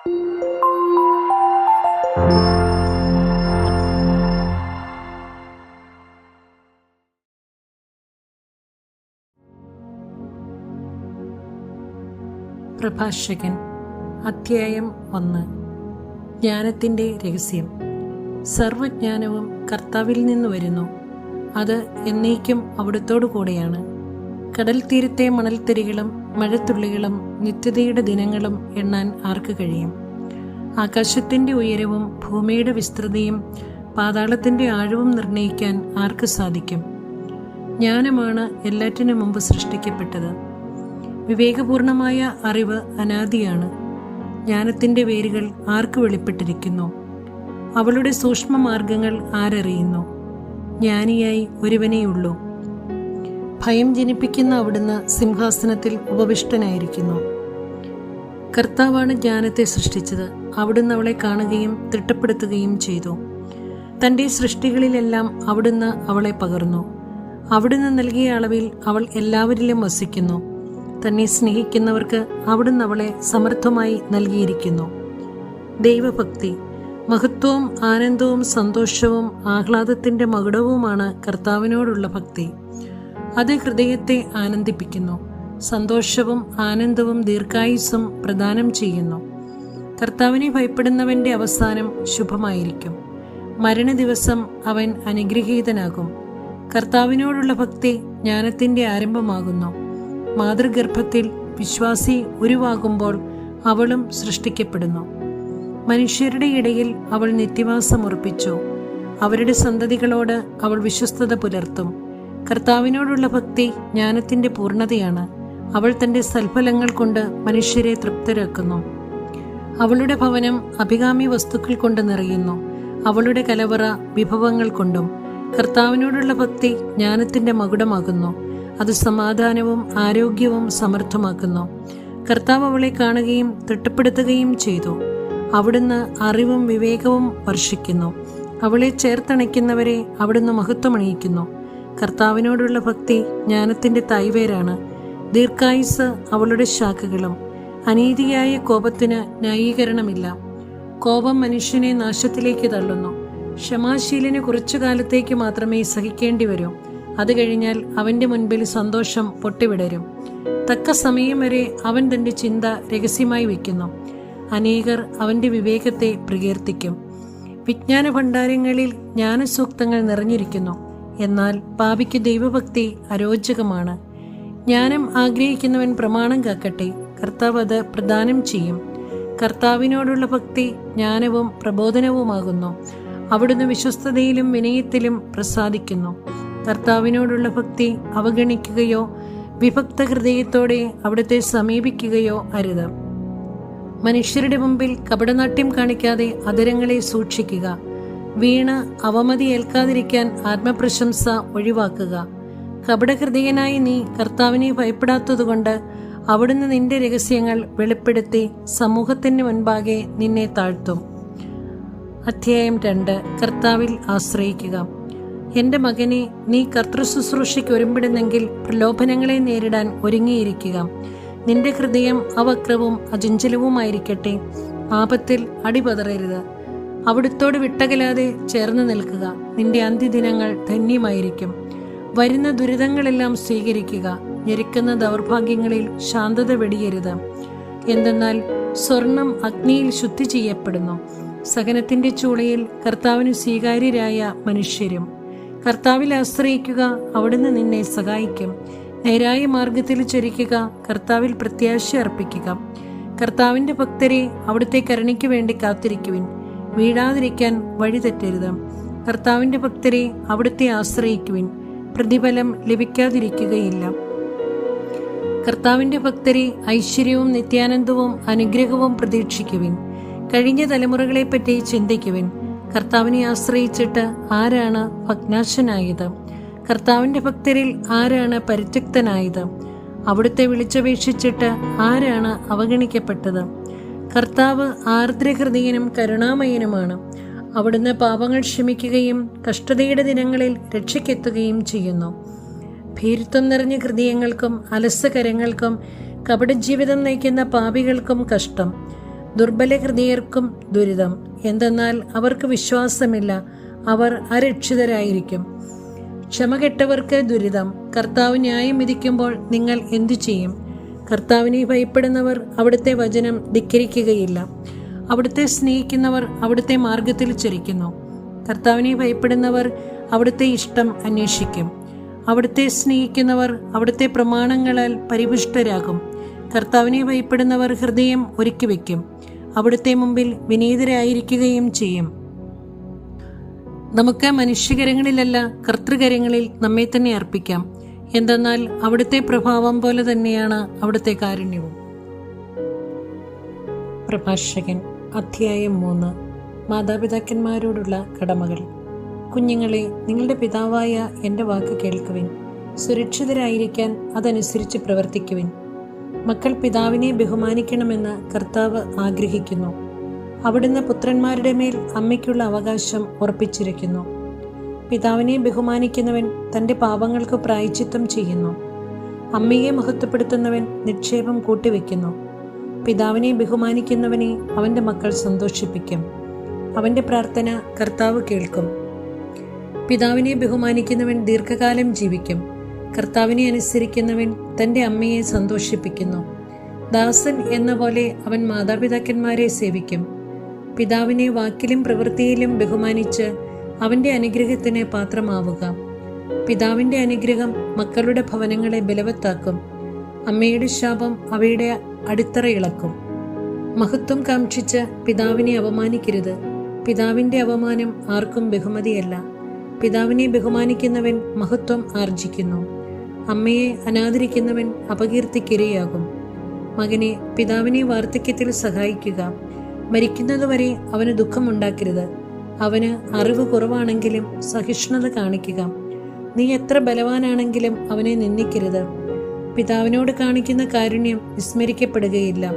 പ്രഭാഷകൻ അധ്യായം ഒന്ന്. ജ്ഞാനത്തിന്റെ രഹസ്യം. സർവജ്ഞാനവും കർത്താവിൽ നിന്ന് വരുന്നു. അത് എന്നേക്കും അവിടുത്തോടു കൂടെയാണ്. കടൽ തീരത്തെ മണൽത്തരികളും മഴത്തുള്ളികളും നിത്യതയുടെ ദിനങ്ങളും എണ്ണാൻ ആർക്ക് കഴിയും? ആകാശത്തിന്റെ ഉയരവും ഭൂമിയുടെ വിസ്തൃതിയും പാതാളത്തിന്റെ ആഴവും നിർണയിക്കാൻ ആർക്ക് സാധിക്കും? ജ്ഞാനമാണ് എല്ലാറ്റിനും മുമ്പ് സൃഷ്ടിക്കപ്പെട്ടത്. വിവേകപൂർണമായ അറിവ് അനാദിയാണ്. ജ്ഞാനത്തിന്റെ വേരുകൾ ആർക്ക് വെളിപ്പെട്ടിരിക്കുന്നു? അവളുടെ സൂക്ഷ്മ മാർഗങ്ങൾ ആരറിയുന്നു? ജ്ഞാനിയായി ഒരുവനേയുള്ളൂ. ഭയം ജനിപ്പിക്കുന്ന അവിടുന്ന് സിംഹാസനത്തിൽ ഉപവിഷ്ടനായിരിക്കുന്നു. കർത്താവാണ് ജ്ഞാനത്തെ സൃഷ്ടിച്ചത്. അവിടുന്ന് അവളെ കാണുകയും തിട്ടപ്പെടുത്തുകയും ചെയ്തു. തന്റെ സൃഷ്ടികളിലെല്ലാം അവിടുന്ന് അവളെ പകർന്നു. അവിടുന്ന് നൽകിയ അളവിൽ അവൾ എല്ലാവരിലും വസിക്കുന്നു. തന്നെ സ്നേഹിക്കുന്നവർക്ക് അവിടുന്ന് അവളെ സമർത്ഥമായി നൽകിയിരിക്കുന്നു. ദൈവഭക്തി മഹത്വവും ആനന്ദവും സന്തോഷവും ആഹ്ലാദത്തിന്റെ മകുടവുമാണ് കർത്താവിനോടുള്ള ഭക്തി. അത് ഹൃദയത്തെ ആനന്ദിപ്പിക്കുന്നു. സന്തോഷവും ആനന്ദവും ദീർഘായുസ്സും പ്രദാനം ചെയ്യുന്നു. കർത്താവിനെ ഭയപ്പെടുന്നവന്റെ അവസാനം ശുഭമായിരിക്കും. മരണ ദിവസം അവൻ അനുഗ്രഹീതനാകും. കർത്താവിനോടുള്ള ഭക്തി ജ്ഞാനത്തിന്റെ ആരംഭമാകുന്നു. മാതൃഗർഭത്തിൽ വിശ്വാസി ഉരുവാകുമ്പോൾ അവളും സൃഷ്ടിക്കപ്പെടുന്നു. മനുഷ്യരുടെ ഇടയിൽ അവൾ നിത്യവാസം ഉറപ്പിച്ചു അവരുടെ സന്തതികളോട് അവൾ വിശ്വസ്തത പുലർത്തും. കർത്താവിനോടുള്ള ഭക്തി ജ്ഞാനത്തിന്റെ പൂർണതയാണ്. അവൾ തന്റെ സൽഫലങ്ങൾ കൊണ്ട് മനുഷ്യരെ തൃപ്തരാക്കുന്നു. അവളുടെ ഭവനം അഭികാമ്യ വസ്തുക്കൾ കൊണ്ട് നിറയുന്നു. അവളുടെ കലവറ വിഭവങ്ങൾ കൊണ്ടും കർത്താവിനോടുള്ള ഭക്തി ജ്ഞാനത്തിന്റെ മകുടമാകുന്നു. അത് സമാധാനവും ആരോഗ്യവും സമർത്ഥമാക്കുന്നു. കർത്താവ് അവളെ കാണുകയും തിട്ടപ്പെടുത്തുകയും ചെയ്തു. അവിടുന്ന് അറിവും വിവേകവും വർഷിക്കുന്നു. അവളെ ചേർത്തണയ്ക്കുന്നവരെ അവിടുന്ന് മഹത്വമണിയിക്കുന്നു കർത്താവിനോടുള്ള ഭക്തി ജ്ഞാനത്തിന്റെ തൈവേരാണ് ദീർഘായുസ് അവളുടെ ശാഖകളും. അനീതിയായ കോപത്തിന് ന്യായീകരണമില്ല. കോപം മനുഷ്യനെ നാശത്തിലേക്ക് തള്ളുന്നു. ക്ഷമാശീലിന് കുറച്ചു കാലത്തേക്ക് മാത്രമേ സഹിക്കേണ്ടി വരൂ. അത് കഴിഞ്ഞാൽ അവന്റെ മുൻപിൽ സന്തോഷം പൊട്ടിവിടരും. തക്ക സമയം വരെ അവൻ തന്റെ ചിന്ത രഹസ്യമായി വയ്ക്കുന്നു. അനേകർ അവന്റെ വിവേകത്തെ പ്രകീർത്തിക്കും. വിജ്ഞാന ഭണ്ഡാരങ്ങളിൽ ജ്ഞാനസൂക്തങ്ങൾ നിറഞ്ഞിരിക്കുന്നു. എന്നാൽ പാപിക്ക് ദൈവഭക്തി അരോചകമാണ്. ജ്ഞാനം ആഗ്രഹിക്കുന്നവൻ പ്രമാണം കാക്കട്ടെ. കർത്താവ് അത് പ്രദാനം ചെയ്യും. കർത്താവിനോടുള്ള ഭക്തി ജ്ഞാനവും പ്രബോധനവുമാകുന്നു. അവിടുന്ന് വിശ്വസ്തതയിലും വിനയത്തിലും പ്രസാദിക്കുന്നു. കർത്താവിനോടുള്ള ഭക്തി അവഗണിക്കുകയോ വിഭക്ത ഹൃദയത്തോടെ അവിടുത്തെ സമീപിക്കുകയോ അരുത്. മനുഷ്യരുടെ മുമ്പിൽ കപടനാട്യം കാണിക്കാതെ അതരങ്ങളെ സൂക്ഷിക്കുക. വീണ് അവമതി ഏൽക്കാതിരിക്കാൻ ആത്മപ്രശംസ ഒഴിവാക്കുക. കപടഹൃദയനായി നീ കർത്താവിനെ ഭയപ്പെടാത്തതുകൊണ്ട് അവിടുന്ന് നിന്റെ രഹസ്യങ്ങൾ വെളിപ്പെടുത്തി സമൂഹത്തിന് മുൻപാകെ നിന്നെ താഴ്ത്തും. അധ്യായം രണ്ട്. കർത്താവിൽ ആശ്രയിക്കുക. എന്റെ മകനെ നീ കർത്തൃശുശ്രൂഷയ്ക്ക് ഒരുമ്പിടുന്നെങ്കിൽ പ്രലോഭനങ്ങളെ നേരിടാൻ ഒരുങ്ങിയിരിക്കുക. നിന്റെ ഹൃദയം അവക്രവും അചഞ്ചലവുമായിരിക്കട്ടെ. ആപത്തിൽ അടിപതറരുത്. അവിടുത്തോട് വിട്ടകലാതെ ചേർന്ന് നിൽക്കുക. നിന്റെ അന്ത്യദിനങ്ങൾ ധന്യമായിരിക്കും. വരുന്ന ദുരിതങ്ങളെല്ലാം സ്വീകരിക്കുക. ഞെരുക്കുന്ന ദൗർഭാഗ്യങ്ങളിൽ ശാന്തത വെടിയരുത്. എന്തെന്നാൽ സ്വർണം അഗ്നിയിൽ ശുദ്ധി ചെയ്യപ്പെടുന്നു. സഹനത്തിന്റെ ചൂളയിൽ കർത്താവിന് സ്വീകാര്യരായ മനുഷ്യരും. കർത്താവിൽ ആശ്രയിക്കുക അവിടുന്ന് നിന്നെ സഹായിക്കും. നേരായ മാർഗത്തിൽ ചരിക്കുക കർത്താവിൽ പ്രത്യാശ അർപ്പിക്കുക. കർത്താവിന്റെ ഭക്തരെ അവിടുത്തെ കരുണയ്ക്ക് വേണ്ടി കാത്തിരിക്കുവിൻ. വീഴാതിരിക്കാൻ വഴിതെറ്റരുത് കർത്താവിന്റെ ഭക്തരെ അവിടുത്തെ ആശ്രയിക്കുവിൻ. പ്രതിഫലം ലഭിക്കാതിരിക്കുകയില്ല. കർത്താവിന്റെ ഭക്തരെ ഐശ്വര്യവും നിത്യാനന്ദവും അനുഗ്രഹവും പ്രതീക്ഷിക്കുവിൻ. കഴിഞ്ഞ തലമുറകളെപ്പറ്റി ചിന്തിക്കുവിൻ. കർത്താവിനെ ആശ്രയിച്ചിട്ട് ആരാണ് ഭഗ്നാശനായത്? കർത്താവിന്റെ ഭക്തരിൽ ആരാണ് പരിത്യക്തനായത്? അവിടുത്തെ വിളിച്ചപേക്ഷിച്ചിട്ട് ആരാണ് അവഗണിക്കപ്പെട്ടത്? കർത്താവ് ആർദ്രഹൃദയനും കരുണാമയനുമാണ്. അവിടുന്ന് പാപങ്ങൾ ക്ഷമിക്കുകയും കഷ്ടതയുടെ ദിനങ്ങളിൽ രക്ഷയ്ക്കെത്തുകയും ചെയ്യുന്നു. ഭീരുത്വം നിറഞ്ഞ ഹൃദയങ്ങൾക്കും അലസകരങ്ങൾക്കും കപടജീവിതം നയിക്കുന്ന പാപികൾക്കും കഷ്ടം. ദുർബല ഹൃദയർക്കും ദുരിതം. എന്തെന്നാൽ അവർക്ക് വിശ്വാസമില്ല അവർ അരക്ഷിതരായിരിക്കും. ക്ഷമ കെട്ടവർക്ക് ദുരിതം. കർത്താവ് ന്യായം വിധിക്കുമ്പോൾ നിങ്ങൾ എന്തു ചെയ്യും കർത്താവിനെ ഭയപ്പെടുന്നവർ അവിടുത്തെ വചനം ധിക്കരിക്കുകയില്ല. അവിടുത്തെ സ്നേഹിക്കുന്നവർ അവിടുത്തെ മാർഗത്തിൽ ചരിക്കുന്നു. കർത്താവിനെ ഭയപ്പെടുന്നവർ അവിടുത്തെ ഇഷ്ടം അന്വേഷിക്കും. അവിടുത്തെ സ്നേഹിക്കുന്നവർ അവിടുത്തെ പ്രമാണങ്ങളാൽ പരിപുഷ്ടരാകും. കർത്താവിനെ ഭയപ്പെടുന്നവർ ഹൃദയം ഒരുക്കി വയ്ക്കും. അവിടുത്തെ മുമ്പിൽ വിനീതരായിരിക്കുകയും ചെയ്യും. നമുക്ക് മനുഷ്യകരങ്ങളിലല്ല കർത്തൃകരങ്ങളിൽ നമ്മെ തന്നെ അർപ്പിക്കാം. എന്തെന്നാൽ അവിടുത്തെ പ്രഭാവം പോലെ തന്നെയാണ് അവിടുത്തെ കാരുണ്യവും. പ്രഭാഷകൻ അധ്യായം മൂന്ന്. മാതാപിതാക്കന്മാരോടുള്ള കടമകൾ. കുഞ്ഞുങ്ങളെ നിങ്ങളുടെ പിതാവായ എന്റെ വാക്ക് കേൾക്കുവിൻ. സുരക്ഷിതരായിരിക്കാൻ അതനുസരിച്ച് പ്രവർത്തിക്കുവിൻ. മക്കൾ പിതാവിനെ ബഹുമാനിക്കണമെന്ന് കർത്താവ് ആഗ്രഹിക്കുന്നു. അവിടുന്ന് പുത്രന്മാരുടെ മേൽ അമ്മയ്ക്കുള്ള അവകാശം ഉറപ്പിച്ചിരിക്കുന്നു. പിതാവിനെ ബഹുമാനിക്കുന്നവൻ തന്റെ പാപങ്ങൾക്ക് പ്രായച്ചിത്തം ചെയ്യുന്നു. അമ്മയെ മഹത്വപ്പെടുത്തുന്നവൻ നിക്ഷേപം കൂട്ടിവെക്കുന്നു. പിതാവിനെ ബഹുമാനിക്കുന്നവനെ അവന്റെ മക്കൾ സന്തോഷിപ്പിക്കും. അവന്റെ പ്രാർത്ഥന കർത്താവ് കേൾക്കും. പിതാവിനെ ബഹുമാനിക്കുന്നവൻ ദീർഘകാലം ജീവിക്കും. കർത്താവിനെ അനുസരിക്കുന്നവൻ തന്റെ അമ്മയെ സന്തോഷിപ്പിക്കുന്നു. ദാസൻ എന്ന പോലെ അവൻ മാതാപിതാക്കന്മാരെ സേവിക്കും. പിതാവിനെ വാക്കിലും പ്രവൃത്തിയിലും ബഹുമാനിച്ച് അവന്റെ അനുഗ്രഹത്തിന് പാത്രമാവുക. പിതാവിന്റെ അനുഗ്രഹം മക്കളുടെ ഭവനങ്ങളെ ബലവത്താക്കും. അമ്മയുടെ ശാപം അവയുടെ അടിത്തറ ഇളക്കും. മഹത്വം കാക്ഷിച്ച് പിതാവിനെ അപമാനിക്കരുത്. പിതാവിന്റെ അപമാനം ആർക്കും ബഹുമതിയല്ല. പിതാവിനെ ബഹുമാനിക്കുന്നവൻ മഹത്വം ആർജിക്കുന്നു. അമ്മയെ അനാദരിക്കുന്നവൻ അപകീർത്തിക്കിരയാകും. മകനെ പിതാവിനെ വാർദ്ധക്യത്തിൽ സഹായിക്കുക. മരിക്കുന്നതുവരെ അവന് ദുഃഖമുണ്ടാക്കരുത്. അവന് അറിവ് കുറവാണെങ്കിലും സഹിഷ്ണുത കാണിക്കുക. നീ എത്ര ബലവാനാണെങ്കിലും അവനെ നിന്ദിക്കരുത്. പിതാവിനോട് കാണിക്കുന്ന കാരുണ്യം വിസ്മരിക്കപ്പെടുകയില്ല.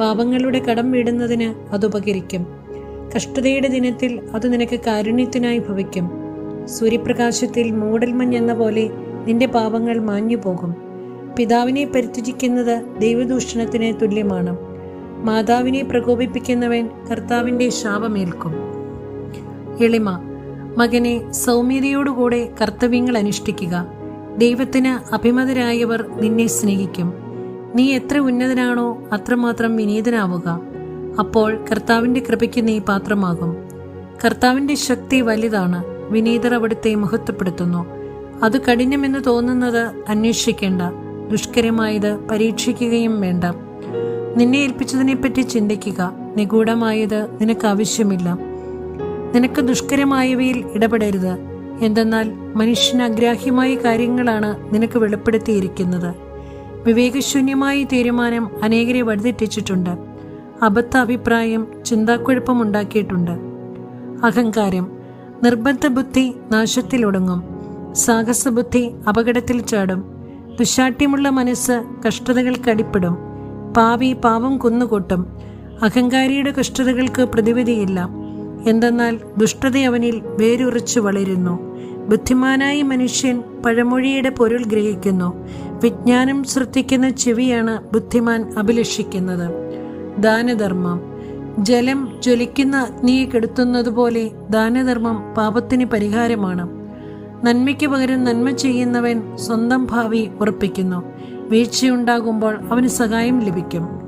പാപങ്ങളുടെ കടം വീടുന്നതിന് അതുപകരിക്കും കഷ്ടതയുടെ ദിനത്തിൽ അത് നിനക്ക് കാരുണ്യത്തിനായി ഭവിക്കും. സൂര്യപ്രകാശത്തിൽ മൂടൽമഞ്ഞ് എന്ന പോലെ നിന്റെ പാപങ്ങൾ മാഞ്ഞു പോകും പിതാവിനെ പരിത്യജിക്കുന്നത് ദൈവദൂഷണത്തിന് തുല്യമാണ്. മാതാവിനെ പ്രകോപിപ്പിക്കുന്നവൻ കർത്താവിന്റെ ശാപമേൽക്കും. എളിമ മകനെ സൗമ്യതയോടുകൂടെ കർത്തവ്യങ്ങൾ അനുഷ്ഠിക്കുക. ദൈവത്തിന് അഭിമതരായവർ നിന്നെ സ്നേഹിക്കും. നീ എത്ര ഉന്നതനാണോ അത്രമാത്രം വിനീതനാവുക. അപ്പോൾ കർത്താവിന്റെ കൃപയ്ക്ക് നീ പാത്രമാകും. കർത്താവിന്റെ ശക്തി വലുതാണ് വിനീതർ അവിടുത്തെ മഹത്വപ്പെടുത്തുന്നു. അത് കഠിനമെന്ന് തോന്നുന്നത് അന്വേഷിക്കേണ്ട ദുഷ്കരമായത് പരീക്ഷിക്കുകയും വേണ്ട. നിന്നെ ഏൽപ്പിച്ചതിനെപ്പറ്റി ചിന്തിക്കുക നിഗൂഢമായത് നിനക്ക് ആവശ്യമില്ല. നിനക്ക് ദുഷ്കരമായവയിൽ ഇടപെടരുത്. എന്തെന്നാൽ മനുഷ്യൻ അഗ്രാഹ്യമായ കാര്യങ്ങളാണ് നിനക്ക് വെളിപ്പെടുത്തിയിരിക്കുന്നത്. വിവേകശൂന്യമായ തീരുമാനം അനേകരെ വഴിതെറ്റിച്ചിട്ടുണ്ട്. അബദ്ധ അഭിപ്രായം ചിന്താക്കുഴപ്പം ഉണ്ടാക്കിയിട്ടുണ്ട്. അഹങ്കാരം നിർബന്ധ ബുദ്ധി നാശത്തിലൊടുങ്ങും. സാഹസബുദ്ധി അപകടത്തിൽ ചാടും. ദുശാഠ്യമുള്ള മനസ്സ് കഷ്ടതകൾക്ക് അടിപ്പെടും. പാവി പാവം കുന്നുകൊട്ടും. അഹങ്കാരിയുടെ കഷ്ടതകൾക്ക് പ്രതിവിധിയില്ല. എന്തെന്നാൽ ദുഷ്ടത അവനിൽ വേരുറച്ചു വളരുന്നു. ബുദ്ധിമാനായ മനുഷ്യൻ പഴമൊഴിയുടെ പൊരുൾ ഗ്രഹിക്കുന്നു. വിജ്ഞാനം ശ്രദ്ധിക്കുന്ന ചെവിയാണ് ബുദ്ധിമാൻ അഭിലഷിക്കുന്നത്. ദാനധർമ്മം. ജലം ജ്വലിക്കുന്ന അഗ്നിയെ കെടുത്തുന്നതുപോലെ ദാനധർമ്മം പാപത്തിന് പരിഹാരമാണ്. നന്മയ്ക്ക് പകരം നന്മ ചെയ്യുന്നവൻ സ്വന്തം ഭാവി ഉറപ്പിക്കുന്നു. വീഴ്ചയുണ്ടാകുമ്പോൾ അവന് സഹായം ലഭിക്കും.